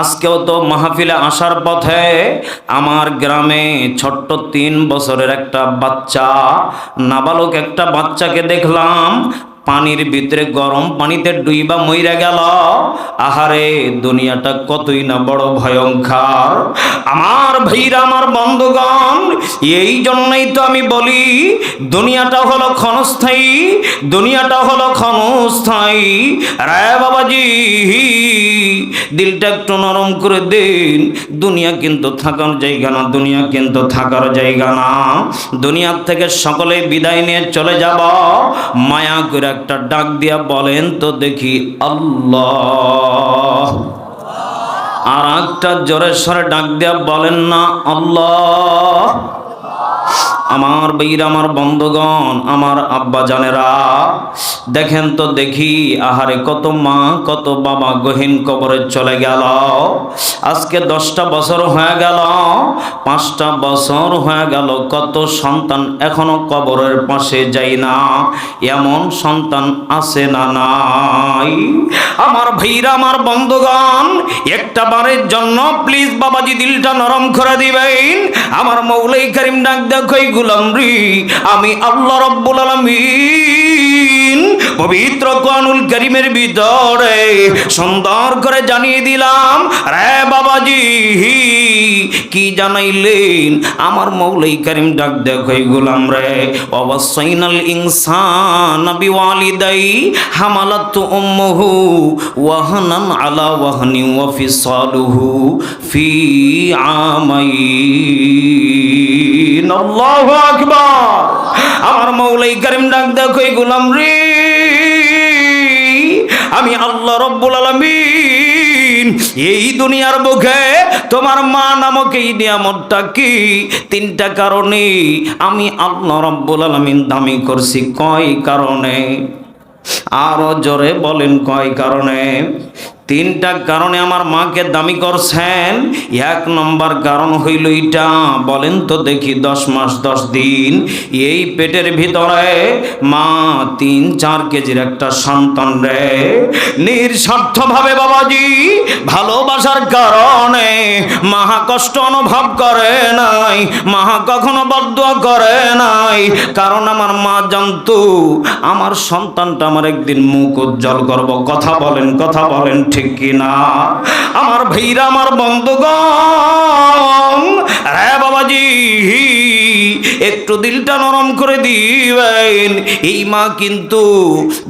আজকেও তো মাহফিলে আসার পথে আমার গ্রামে ছোট্ট তিন বছরের একটা বাচ্চা, নাবালক একটা বাচ্চাকে দেখলাম। পানির ভিতরে গরম পানিতে ডুইবা মইরা গেল। আহারে, দুনিয়াটা কতই না বড় ভয়ঙ্কর। আমার ভাইরা, আমার বন্ধুগণ, এই জন্যই তো আমি বলি, দুনিয়াটা হলো ক্ষণস্থায়ী, দুনিয়াটা হলো ক্ষণস্থায়ী। রায় বাবাজি, দিলটা একটু নরম করে দিন। দুনিয়া কিন্তু থাকার জায়গা না, দুনিয়া কিন্তু থাকার জায়গা না। দুনিয়ার থেকে সকলে বিদায় নিয়ে চলে যাব। মায়া করে একটা ডাক দিয়া বলেন তো দেখি আল্লাহ। আর একটা জোরে সরে ডাক দিয়া বলেন না আল্লাহ। আমার বীর, আমার বন্ধগণ, আমার আব্বা জানেরা, দেখেন তো দেখি, আহারে কত মা, কত বাবা গহীন কবরে চলে গেল। আজকে দশটা বছর হয়ে গেল, পাঁচটা বছর হয়ে গেল, কত সন্তান এখনও কবরের পাশে যাই না, এমন সন্তান আছে না নাই। আমার ভাইরা আমার বন্ধগণ একটা বারের জন্য প্লিজ বাবাজি দিলটা নরম করে দিবেন। আমার মৌলাই করিম ডাক দেখ আমি আল্লাহ রব্বুল আলামিন। পবিত্র কোরআনুল করিমের ভিতরে সুন্দর করে জানিয়ে দিলাম, রে বাবাজি কি জানাইলেন? আমার মৌলাই করিম ডাক দেখই গুলাম রে। অবশ্যইনাল ইনসান বিওয়ালিদাই হামালাত উম্মুহু ওয়াহানান আলা ওয়াহনি ওয়া ফিসালুহু ফি আমাইন। আল্লাহু আকবার। আমার মৌলাই করিম ডাক দেখই গুলাম রে। আমি আল্লাহ রব্বুল আলমিন, এই দুনিয়ার মুখে তোমার মা নামক এই নিয়ামতটা কি? তিনটা কারণে আমি আল্লাহ রব্বুল আলমিন দামি করছি, কয় কারণে? আরও জোরে বলেন, কয় কারণে? তিনটা কারণে আমার মাকে দামি করছেন। এক নম্বর কারণ হইল এটা বলেন তো দেখি, দশ মাস, দশ দিন, এই পেটের ভিতরে মা তিন, চার কেজির একটা সন্তান রে। নিঃস্বার্থভাবে বাবাজি, ভালোবাসার কারণে মাহা কষ্ট অনুভব করে নাই মাহা কখনো বদুয়া করে নাই। কারণ আমার মা জানতো, আমার সন্তানটা আমার একদিন মুখ উজ্জ্বল করব। কথা বলেন কথা বলেন, ঠিক কিনা? আমার ভাইরা আমার বন্ধুগণ রে বাবাজি একটু দিলটা নরম করে দিবেন। এই মা কিন্তু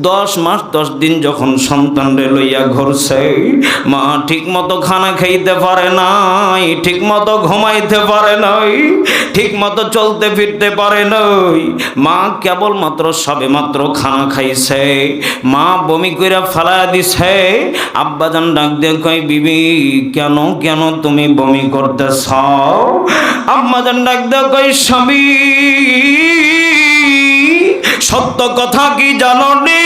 দশ মাস, দশ দিন যখন সন্তানরে লইয়া ঘুরছে, মা ঠিক মতো খানা খাইতে পারে নাই ঠিক মতো ঘুমাইতে পারে নাই ঠিক মতো চলতে ফিরতে পারে নাই। মা কেবলমাত্র সবে মাত্র খানা খাইছে, মা বমি করে ফেলা দিছে। আব্বাজান ডাক দিয়ে কয়, বিবি, কেন কেন তুমি বমি করতেছ? আম্মাজান ডাক দিয়ে কয় স্বামী সত্য কথা কি জাননি?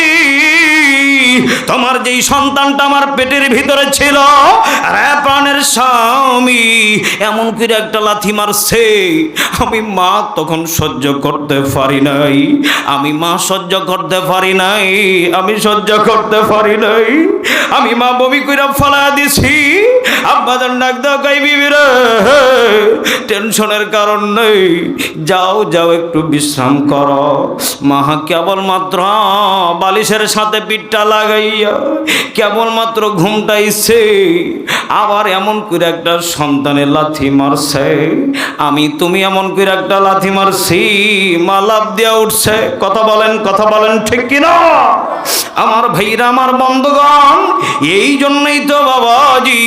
তোমার যেই সন্তানটা আমার পেটের ভিতরে ছিল আরে স্বামী, এমন করে একটা লাথি মারছে। আমি মা তখন সহ্য করতে পারি নাই। আমি মা সহ্য করতে পারি নাই। আমি সহ্য করতে পারি নাই। আমি মা বমি ফলা দিছি। ডাক দাও টেনশনের কারণ নেই। যাও যাও, একটু বিশ্রাম করো। মা কেবলমাত্র বালিশের সাথে পিঠটা লাগাইয়া কেবলমাত্র ঘুমটাইছে। আবার এমন করে একটা সন্তানের লাথি মারছে। আমি, তুমি এমন করে একটা লাথি মারছি, মা লাভ দিয়া উঠছে। কথা বলেন কথা বলেন ঠিক কিনা? আমার ভাইরা, আমার বন্ধুগণ, এই জন্যই তো বাবাজি,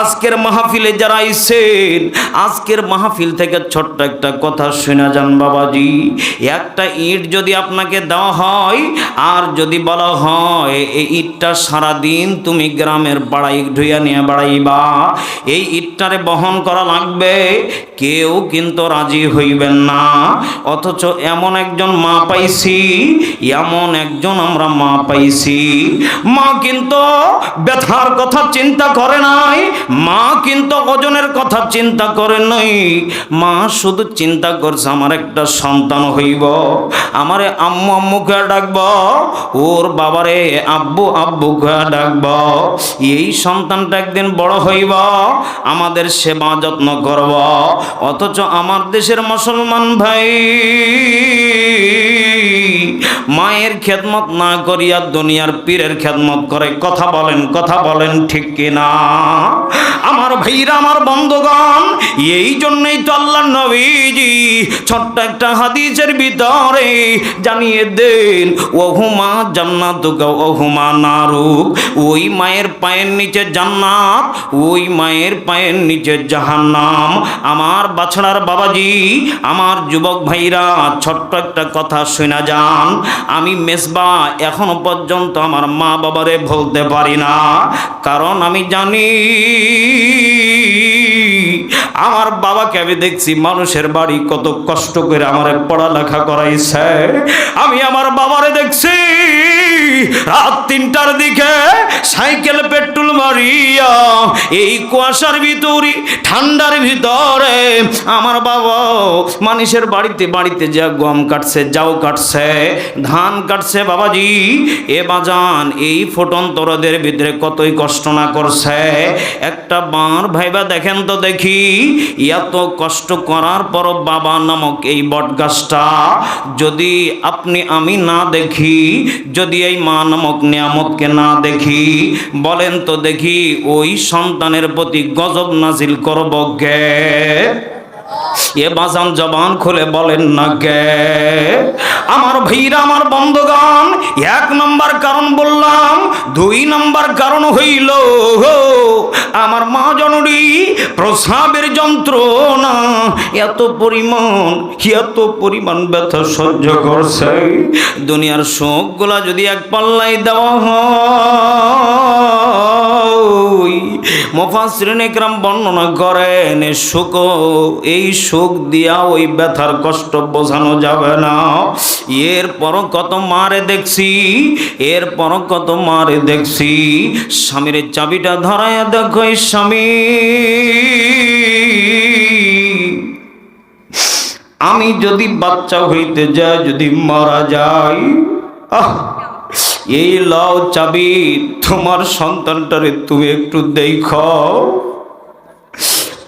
আজকের মাহফিলে যারা আইছেন, আজকের মাহফিল থেকে ছোট্ট একটা কথা শোনা যান বাবাজি। একটা ইট যদি আপনাকে দেওয়া হয়, আর যদি বলা হয়, এই ইটটা সারাদিন তুমি গ্রামের বাড়াই ধুইয়া নিয়ে বাড়াইবা। এই ইটটারে বহন করা লাগবে। কেউ কিন্তু রাজি হইবেন না। অথচ এমন একজন মা পাইছি, এমন একজন আমরা মা পাইছি। মা কিন্তু ব্যথার কথা চিন্তা করে নাই, মা কিন্তু ওজনের কথা চিন্তা করে নাই। মা শুধু চিন্তা করছে, আমার একটা সন্তান হইব, আমারে আম্মু আম্মু কে ডাকব, ওর বাবারে আব্বু আব্বু কে ডাকব, এই সন্তানটা একদিন বড় হইব আমাদের সেবা যত্ন করব। অথচ আমার দেশের মুসলমান ভাই মায়ের খেদমত না করিয়া দুনিয়ার পীরের খেদমত করে কথা বলেন কথা বলেন ঠিক কিনা? আমার ভাইরা, আমার বন্ধুগণ, এই জন্যই তো আল্লাহ নবীজি ছোট্ট একটা হাদিসের ভিতরে জানিয়ে দেন, ওহুমা জান্নাতুকা, ওহুমা নারুক। ওই মায়ের পায়ের নিচে জান্নাত, ওই মায়ের পায়ের নিচে জাহান্নাম। আমার বাছড়ার বাবাজি, আমার যুবক ভাইরা, ছোট্ট একটা কথা শোনা যান। আমি মেসবা এখনও পর্যন্ত আমার মা বাবারে বলতে পারি না। কারণ আমি জানি, আমার বাবাকে আমি দেখছি মানুষের বাড়ি কত কষ্ট করে আমার পড়ালেখা করাইছে। আমি আমার বাবারে দেখছি রাত তিনটার দিকে সাইকেল, পেট্রোল মারিয়া এই কুয়াশার ভিতরে, ঠান্ডার ভিতরে আমার বাবা মানুষের বাড়িতে বাড়িতে যা গম কাটছে যাও কাটছে, ধান কাটছে বাবাজি। এ বাজান, এই ফোটন্তরদের ভিতরে কতই কষ্ট না করছে। একটা বাঁর ভাইবা দেখেন তো দেখি, এত কষ্ট করার পর বাবা নামক এই বট গাছটা যদি আপনি আমি না দেখি, যদি এই মা নামক নিয়ামতকে না দেখি, বলেন তো দেখি, ওই সন্তানের প্রতি গজব নাজিল করব গে এ বাজান জবান খুলে বলেন না গে আমার ভাইরা, আমার বন্ধগান এক নম্বর কারণ বললাম, দুই নম্বর কারণ হইল আমার মা জননী প্রসাবের যন্ত্রণা এত পরিমাণ এত পরিমাণ ব্যথা সহ্য করছে। দুনিয়ার শোকগুলা যদি এক পাল্লাই দেওয়া হয় মোফাসরিন একরাম বর্ণনা করেন সুখ এই সুখ দিয়া ওই ব্যথার কষ্ট বোঝানো যাবে না। এরপর কত মারে দেখছি এরপর কত মারে দেখছি। স্বামীর চাবিটা ধরায় দেখো স্বামী। আমি যদি বাচ্চা হইতে যাই, যদি মারা যাই, আহ, এই লাও চাবি তোমার সন্তানটারে তুমি একটু দেখো।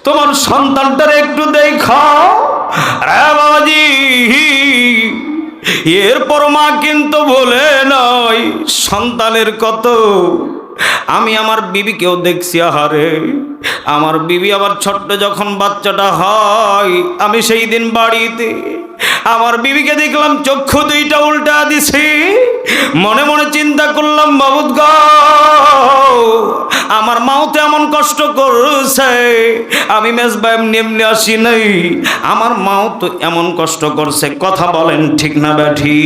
তোমার সন্তানটারে একটু দেখো রে বাবাজি, এরপর মা কিন্তু বলে নয় সন্তানের কত? আমি আমার বিবিকেও দেখছি, আহারে। আমার বিবি আবার ছোট্ট যখন বাচ্চাটা হয়, আমি সেই দিন বাড়িতে আমার বিবিকে দেখলাম, চক্ষু দুইটা উল্টা দিছি। মনে মনে চিন্তা করলাম বাবুদ আমার মাও তো এমন কষ্ট করছে। আমি মেজবা এমনি এমনি আসি নাই। আমার মাও তো এমন কষ্ট করছে। কথা বলেন ঠিক না ব্যাঠি?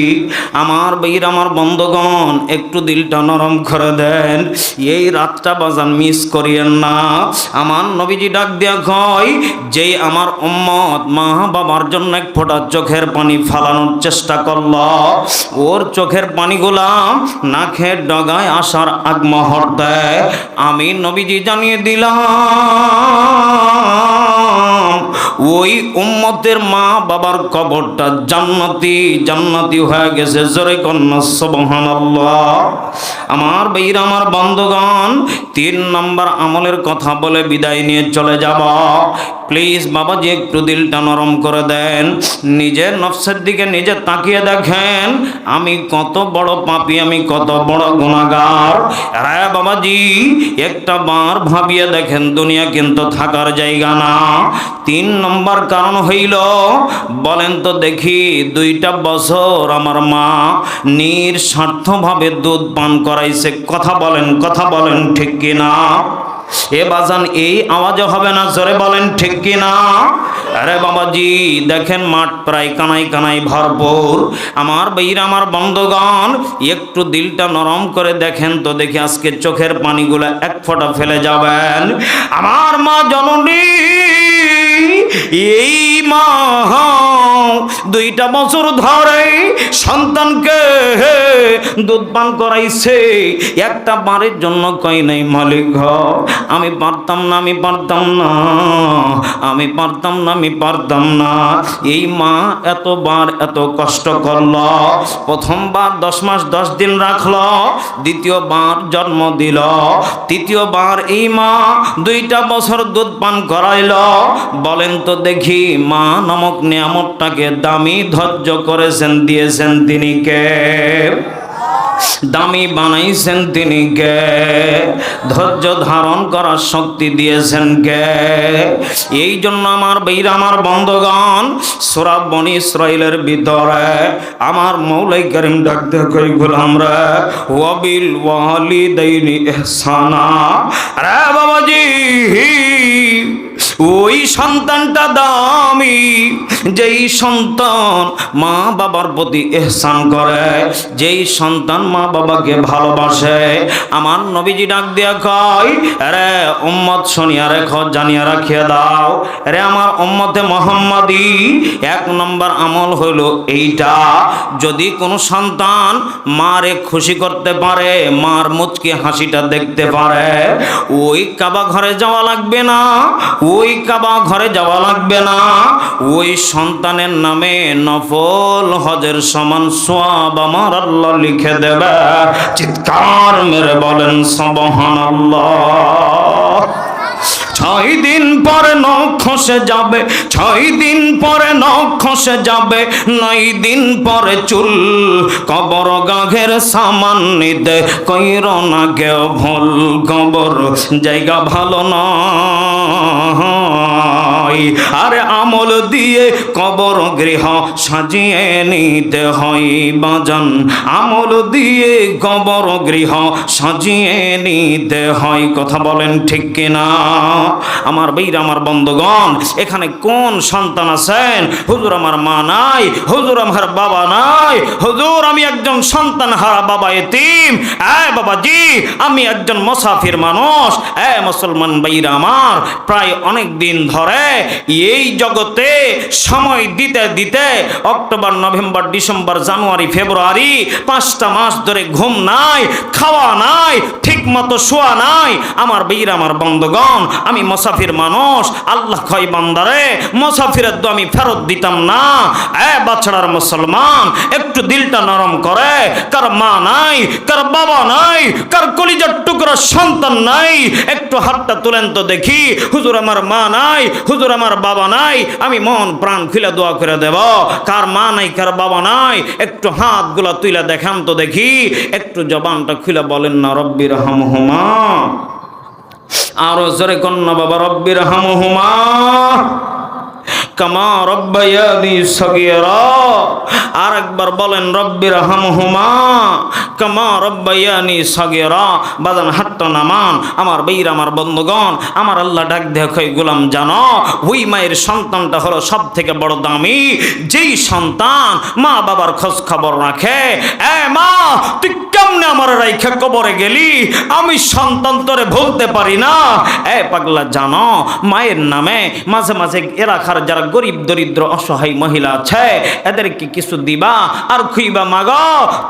আমার বীর, আমার বন্ধগণ, একটু দিলটা নরম করে দেন। এই রাতটা বাজান মিস করিয়েন না। আমার নবীজি ডাক দিয়া কয়, যেই আমার উম্মত মা বাবার জন্য এক ফোঁটা চোখের পানি ফালানোর চেষ্টা করল। ওর চোখের পানিগুলা নাকের ডগায় আসার আগ দেয় আমি নবীজি জানিয়ে দিলাম, ওই উম্মতের মা বাবার কবরটা জান্নাতি জান্নাতি হয়ে গেছে। জোরে কন্যা আমার বীর, আমার বন্ধুগণ, তিন নম্বর আমলের কথা বলে বিদায় নিয়ে চলে যাব। প্লিজ বাবাজি, একটু দিলটা নরম করে দেন। নিজের নফসের দিকে নিজে তাকিয়ে দেখেন, আমি কত বড় পাপি, আমি কত বড় গুণাগার রে বাবাজি, একটা বার ভাবিয়া দেখেন, দুনিয়া কিন্তু থাকার জায়গা না। তিন নম্বর কারণ হইল, বলেন তো দেখি, দুইটা বছর আমার মা নিঃস্বার্থভাবে দুধ পান করাইছে। কথা বলেন কথা বলেন ঠিক কিনা? এ বাজান, এই আওয়াজও হবে না? জোরে বলেন, ঠিক কি না আরে বাবাজি, দেখেন মাঠ প্রায় কানাই কানাই ভরপুর। আমার বইরা আমার বন্ধগণ, একটু দিলটা নরম করে দেখেন তো দেখি আজকে চোখের পানিগুলো এক ফোঁটা ফেলে যাবেন। আমার মা জননী, এই মা দুইটা বছর ধরে সন্তানকে দুধ পান করাইছে। একটা বারের জন্য কই নাই মালিক ঘ আমি পারতাম না, আমি পারতাম না। আমি পারতাম না, আমি পারতাম না। এই মা এতবার এত কষ্ট করল। প্রথমবার দশ মাস, দশ দিন রাখল। দ্বিতীয়বার জন্ম দিল। তৃতীয়বার এই মা দুইটা বছর দুধ পান করাইল। বলেন তো দেখি মা নামক নিয়ামতটাকে দামি ধৈর্য করেছেন, দিয়েছেন তিনি কে? দামি বানাইছেন তিনি কে? ধৈর্য ধারণ করার শক্তি দিয়েছেন কে? এই জন্য আমার বীর, আমার বন্ধগণ সোরাব বনি ইসরায়েলের ভিতরে আমার মৌলাই করিম ডাকতে কই গোলাম রে। ওয়াবিল ওয়ালি দৈনি এহসানা রে বাবাজি, ওই সন্তানটা দামি। যেই সন্তান মা বাবার প্রতি এহসান করে, যেই সন্তান মা বাবাকে ভালোবাসে, আমার নবীজি ডাক দিয়া কয় রে উম্মত শুনিয়া রেখ, জানিয়া রাখিয়া দাও। রে আমার উম্মতে মোহাম্মদি, এক নম্বর আমল হইল এইটা, যদি কোনো সন্তান মারে খুশি করতে পারে, মার মুচকি হাসিটা দেখতে পারে, ওই কাবা ঘরে যাওয়া লাগবে না, ওই কাবা ঘরে যাওয়া লাগবে না, ওই সন্তানের নামে নফল হজের সমান সোয়াব আমার আল্লাহ লিখে দেবে। চিৎকার মেরে বলেন সবহান ছয় দিন পরে নখ খসে যাবে, ছয় দিন পরে নখ খসে যাবে, নয় দিন পরে চুল কবর গাঘের সামান নিতে কইর না কেউ ভুল কবর, জায়গা ভালো নয় আরে আমল দিয়ে কবর গৃহ সাজিয়ে নিতে হয় বাজান। আমল দিয়ে কবর গৃহ সাজিয়ে নিতে হয়, কথা বলেন ঠিক কিনা? আমার বীর, আমার বন্ধগণ, এখানে কোন সন্তান আছেন? হুজুর আমার মা নাই, হুজুর আমার বাবা নাই। হুজুর, আমি একজন সন্তান হারা বাবা এতিম। এ বাবাজি, আমি একজন মুসাফির মানুষ। এ মুসলমান বীর আমার, প্রায় অনেক দিন ধরে এই জগতে সময় দিতে দিতে October, November, December, January, February পাঁচটা মাস ধরে ঘুম নাই, খাওয়া নাই ঠিক মতো শোয়া নাই। আমার বীর, আমার বন্ধগণ, আমি মুসাফির মানুষ, আল্লাহ খয় বান্দারে, মুসাফিরের তো আমি ফেরত দিতাম না। এ বাচ্চার মুসলমান, একটু দিলটা নরম করে, কার মা নাই, কার বাবা নাই, কার কলিজার টুকরো সন্তান নাই, একটু হাতটা তুলেন তো দেখি, হুজুর আমার মা নাই, হুজুর আমার বাবা নাই, আমি মন প্রাণ খুলে দোয়া করে দেব। কার মা নাই, কার বাবা নাই, একটু হাতগুলা তুইলা দেখান তো দেখি, একটু জবানটা খুলে বলেন না রব্বির হামহুমা আরও জোরে কন্যা বাবা রব্বির হামহুমা কামা রব্বায়ানি সগীরা। আর একবার বলেন, রব্বির হামহুমা, কামা রব্বায়ানি সগীরা। বাজান হাতটা নামান, আমার বীর, আমার বন্ধুগণ, আমার আল্লাহ ডাক দেখো গোলাম জানো ওই মায়ের সন্তানটা হলো সব থেকে বড় দামি। যেই সন্তান মা বাবার খোঁজ খবর রাখে, এ মা, তুই কেমনে আমার রাইখা কবরে গেলি? আমি সন্তান তোরে ভুলতে পারি না। এ পাগলা জানো, মায়ের নামে মাঝে মাঝে এলাকার যারা গরিব, দরিদ্র, অসহায় মহিলা আছে, এদেরকে কিছু দিবা আর খুইবা, মাগ,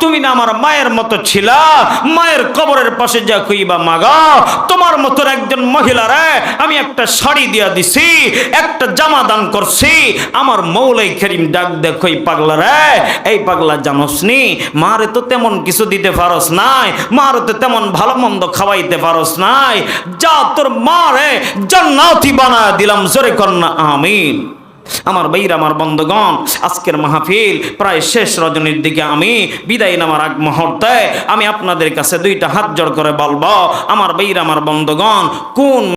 তুমি না আমার মায়ের মতো ছিলা, মায়ের কবরের পাশে যা খুইবা, মাগ, তোমার মতো একজন মহিলারে আমি একটা শাড়ি দিয়া দিছি, একটা জামা দান করছি, আমার মৌলাই করিম ডাক দেখো পাগলা রে, এই পাগলা জানোসনি মারে তো তেমন কিছু দিতে পারস নাই, মারে তো তেমন ভালো মন্দ খাওয়াইতে পারস নাই, যা তোর মারে জান্নাতি বানায় দিলাম, জোরে কন্যা আমিন। আমার বৈর, আমার বন্ধগণ, আজকের মাহফিল প্রায় শেষ রজনীর দিকে আমি বিদায় নামার আগ মুহূর্তে আমি আপনাদের কাছে দুইটা হাত জড় করে বলব, আমার বৈর, আমার বন্ধগণ, কোন